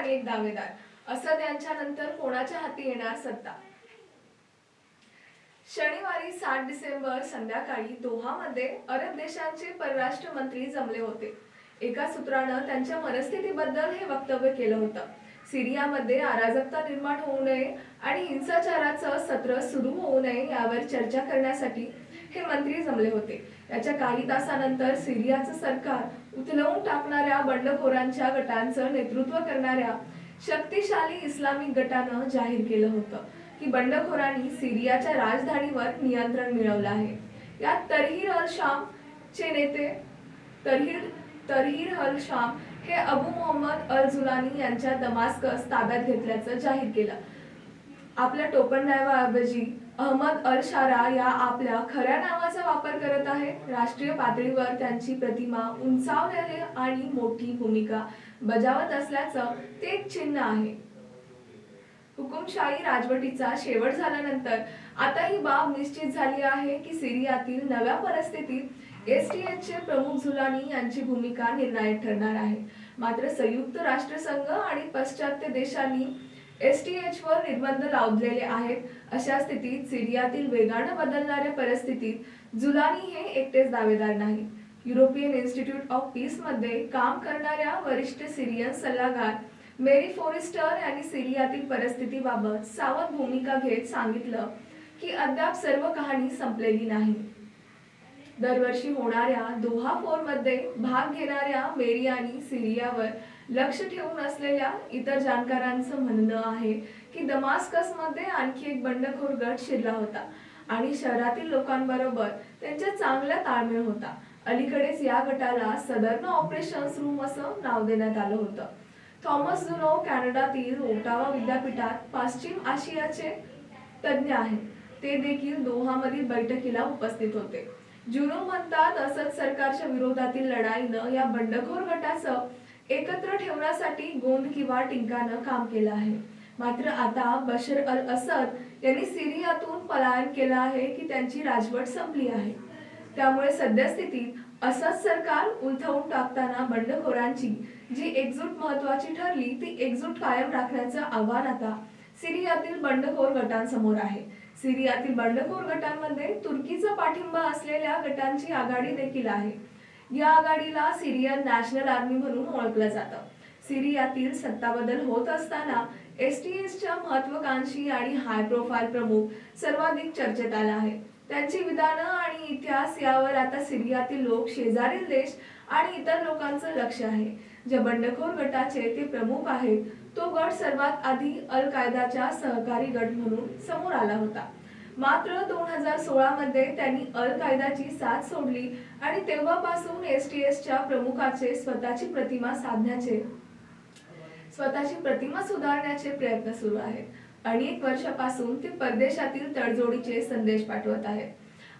आणि एक दावेदार. असद यांच्यानंतर कोणाच्या हाती येणार सत्ता? शनिवारी सात डिसेंबर संध्याकाळी दोहामध्ये अरब देशांचे परराष्ट्र मंत्री जमले होते. एका सूत्रानं त्यांच्या मनस्थितीबद्दल हे वक्तव्य केलं होतं. सिरियामध्ये अराजकता निर्माण होऊ नये आणि हिंसाचाराचं सत्र सुरू होऊ नये यावर चर्चा करण्यासाठी हे मंत्री जमले होते. याच्या काही तासानंतर सिरियाचं सरकार उचलवून टाकणाऱ्या बंडखोरांच्या गटांचं नेतृत्व करणाऱ्या शक्तिशाली इस्लामिक गटानं जाहीर केलं होतं की बंडखोरांनी सिरियाच्या राजधानीवर नियंत्रण मिळवलं आहे. यात तरहीर अल शाम चे नेते तरहीर तरहीर अल शाम हे अबू मोहम्मद अल जुलानी यांच्या दमास्कस ताब्यात घेतल्याचं जाहीर केलं. आपल्या टोपण नावाऐवजी अहमद अल शारा या आपल्या खऱ्या नावाचा वापर करत आहे. राष्ट्रीय पातळीवर त्यांची प्रतिमा उंचावलेले आणि मोठी भूमिका बजावत असल्याचं ते चिन्ह आहे. हुकुमशाही राजवटीचा शेवट झाल्यानंतर आता ही बाब निश्चित झाली आहे की सिरियातील नव्या परिस्थितीत एस टी एस चे प्रमुख झुलानी यांची भूमिका निर्णायक ठरणार आहे. मात्र संयुक्त राष्ट्रसंघ आणि पाश्चात्य देशांनी एसटीएच वर निर्बंध लावलेले आहेत. अशा स्थितीत सिरियातील वेगानं बदलणाऱ्या परिस्थितीत जुलानी हे एकटेच दावेदार नाही युरोपियन इन्स्टिट्यूट ऑफ पीसमध्ये काम करणाऱ्या वरिष्ठ सिरियन सल्लागार मेरी फोरेस्टर यांनी सिरियातील परिस्थितीबाबत सावध भूमिका घेत सांगितलं की अद्याप सर्व कहाणी संपलेली नाही. दरवर्षी होणाऱ्या दोहा फोरमध्ये भाग घेणाऱ्या मेरी आणि सिरियावर लक्ष ठेवून असलेल्या इतर जाणकारांचं म्हणणं आहे की दमास्कसमध्ये आणखी एक बंडखोर गट शिरला होता आणि शहरातील लोकांबरोबर त्यांच्या चांगला ताळमेळ होता. अलीकडेच या गटाला सदर्न ऑपरेशन्स रूम असं नाव देण्यात आलं होतं. थॉमस जुनो कॅनडातील ओटावा विद्यापीठात पश्चिम आशियाचे तज्ज्ञ आहेत. ते देखील दोहामधील बैठकीला उपस्थित होते. जुनो म्हणतात असद सरकारच्या विरोधातील लढाईनं या बंडखोर गटाचं एकत्र ठेवण्यासाठी गोंद किंवा टिंकानं काम केलं आहे. मात्र आता बशर अल असद यांनी सिरियातून पलायन केलं आहे की त्यांची राजवट संपली आहे. त्यामुळे सद्यस्थितीत असद सरकार उलथवून टाकताना बंडखोरांची जी एकजूट महत्वाची ठरली ती एकजूट कायम राखण्याचं आव्हान आता सिरियातील बंडखोर गटांसमोर आहे. सिरियातील बंडखोर गटांमध्ये तुर्कीचा पाठिंबा असलेल्या गटांची आघाडी देखील आहे. या आघाडीला सिरियन नॅशनल आर्मी म्हणून ओळखलं जातं. सिरियातील सत्ताबदल होत असताना एस टी एसच्या महत्वाकांक्षी आणि हाय प्रोफाईल प्रमुख सर्वाधिक चर्चेत आला आहे. त्यांची विधानं आणि इतिहास यावर आता सिरियातील लोक शेजारील देश आणि इतर लोकांचं लक्ष आहे. ज्या बंडखोर गटाचे ते प्रमुख आहेत तो गट सर्वात आधी अल कायदाच्या सहकारी गट म्हणून समोर आला होता. मात्र दोन हजार सोळा मध्ये त्यांनी अल कायदाची साथ सोडली आणि तेव्हापासून एस टी एसच्या प्रमुखाचे स्वतःची प्रतिमा साधण्याचे स्वतःची प्रतिमा सुधारण्याचे प्रयत्न सुरू आहेत. अनेक वर्षापासून ते परदेशातील तडजोडीचे संदेश पाठवत आहेत.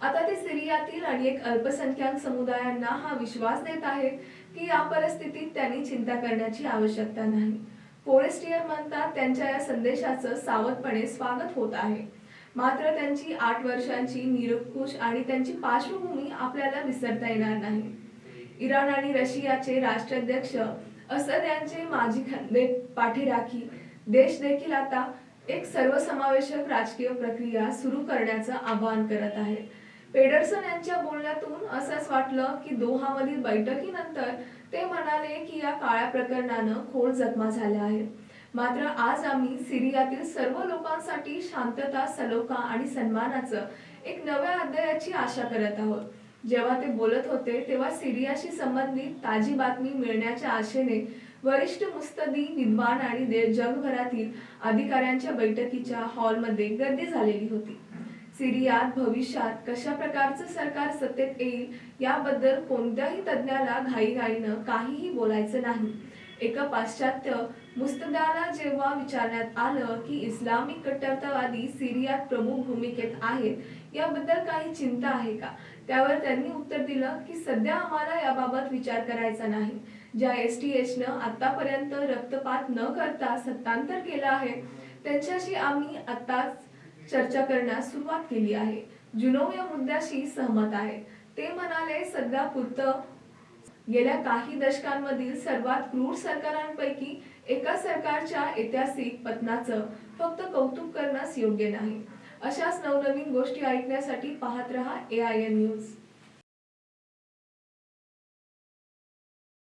आता ते सिरियातील अनेक अल्पसंख्याक समुदायांना हा विश्वास देत आहेत की या परिस्थितीत त्यांनी चिंता करण्याची आवश्यकता नाही. फोरेस्टियर म्हणतात त्यांच्या या संदेशाचं सावधपणे स्वागत होत आहे. मात्र त्यांची आठ वर्षांची निरंकुश आणि त्यांची पार्श्वभूमी आपल्याला विसरता येणार नाही. इराण आणि रशियाचे राष्ट्राध्यक्ष असद यांचे माजी खंदे पाठीराखी देश देखील आता एक सर्वसमावेशक राजकीय प्रक्रिया सुरू करण्याचं आवाहन करत आहे. पेडरसन यांच्या बोलण्यातून असंच वाटलं की दोहामधील बैठकीनंतर ते म्हणाले की या काळ्या प्रकरणानं खोल जखमा झाल्या आहेत. मात्र आज आम्ही सिरियातील सर्व लोकांसाठी शांतता सलोखा आणि सन्मानाचं एक नव्या अध्यायाची आशा करत आहोत. जेव्हा ते बोलत होते तेव्हा सिरियाशी संबंधित ताजी बातमी मिळण्याच्या आशेने वरिष्ठ मुस्तदी विद्वान आणि जगभरातील अधिकाऱ्यांच्या बैठकीच्या हॉलमध्ये गर्दी झालेली होती. सिरियात भविष्यात कशा प्रकारचं सरकार सत्तेत येईल याबद्दल कोणत्याही तज्ज्ञाला घाईघाईनं काहीही बोलायचं नाही. एका पाश्चात्य मुस्तदाला जेव्हा विचारण्यात आलं की इस्लामिक कट्टरतावादी सिरियात प्रमुख भूमिकेत आहेत याबद्दल काही चिंता आहे का? त्यावर त्यांनी उत्तर दिलं की सध्या आम्हाला याबाबत विचार करायचा नाही. ज्या एस टी एचनं आतापर्यंत रक्तपात न करता सत्तांतर केलं आहे त्यांच्याशी आम्ही आताच चर्चा करण्यास सुरुवात केली आहे. जुनो या मुद्द्याशी सहमत आहे. ते म्हणाले सध्या पुरतं गेल्या काही दशकांमधील सर्वात क्रूर सरकारांपैकी एका सरकारच्या ऐतिहासिक पतनाचं फक्त कौतुक करण्यास योग्य नाही. अशाच नवनवीन गोष्टी ऐकण्यासाठी पाहत रहा ए आय एन न्यूज